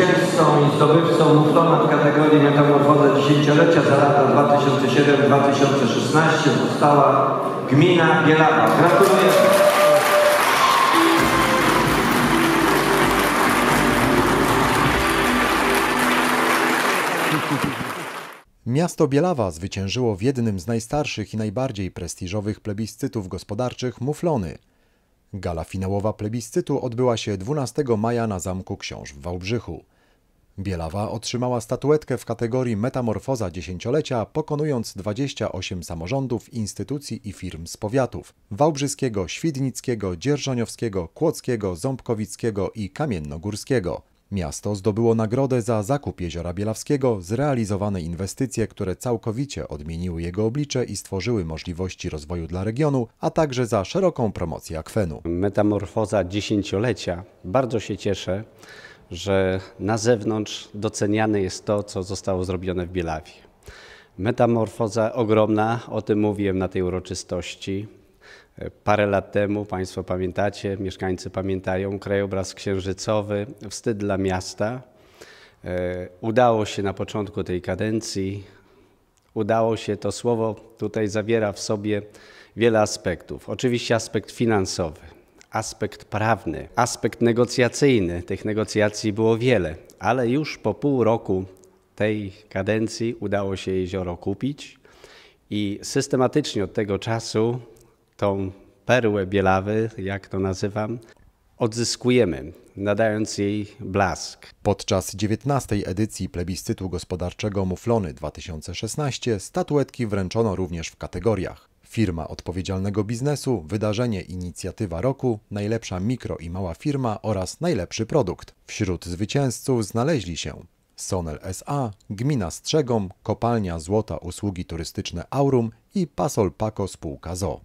zwycięzcą i zdobywcą muflona w kategorii Metamorfoza Dziesięciolecia za lata 2007-2016 została gmina Bielawa. Gratuluję. Miasto Bielawa zwyciężyło w jednym z najstarszych i najbardziej prestiżowych plebiscytów gospodarczych Muflony. Gala finałowa plebiscytu odbyła się 12 maja na Zamku Książ w Wałbrzychu. Bielawa otrzymała statuetkę w kategorii Metamorfoza Dziesięciolecia, pokonując 28 samorządów, instytucji i firm z powiatów wałbrzyskiego, świdnickiego, dzierżoniowskiego, kłodzkiego, ząbkowickiego i kamiennogórskiego. Miasto zdobyło nagrodę za zakup jeziora Bielawskiego, zrealizowane inwestycje, które całkowicie odmieniły jego oblicze i stworzyły możliwości rozwoju dla regionu, a także za szeroką promocję akwenu. metamorfoza dziesięciolecia. Bardzo się cieszę, że na zewnątrz doceniane jest to, co zostało zrobione w Bielawie. Metamorfoza ogromna, o tym mówiłem na tej uroczystości. Parę lat temu, Państwo pamiętacie, mieszkańcy pamiętają, krajobraz księżycowy, wstyd dla miasta. E, Udało się na początku tej kadencji, udało się, to słowo tutaj zawiera w sobie wiele aspektów. Oczywiście aspekt finansowy, aspekt prawny, aspekt negocjacyjny. Tych negocjacji było wiele, ale już po pół roku tej kadencji udało się jezioro kupić i systematycznie od tego czasu tą perłę bielawy, jak to nazywam, odzyskujemy, nadając jej blask. Podczas 19. edycji plebiscytu gospodarczego Muflony 2016 statuetki wręczono również w kategoriach Firma odpowiedzialnego biznesu, wydarzenie inicjatywa roku, najlepsza mikro i mała firma oraz najlepszy produkt. Wśród zwycięzców znaleźli się Sonel SA, Gmina Strzegom, Kopalnia Złota Usługi Turystyczne Aurum i Pasol Paco Spółka ZO.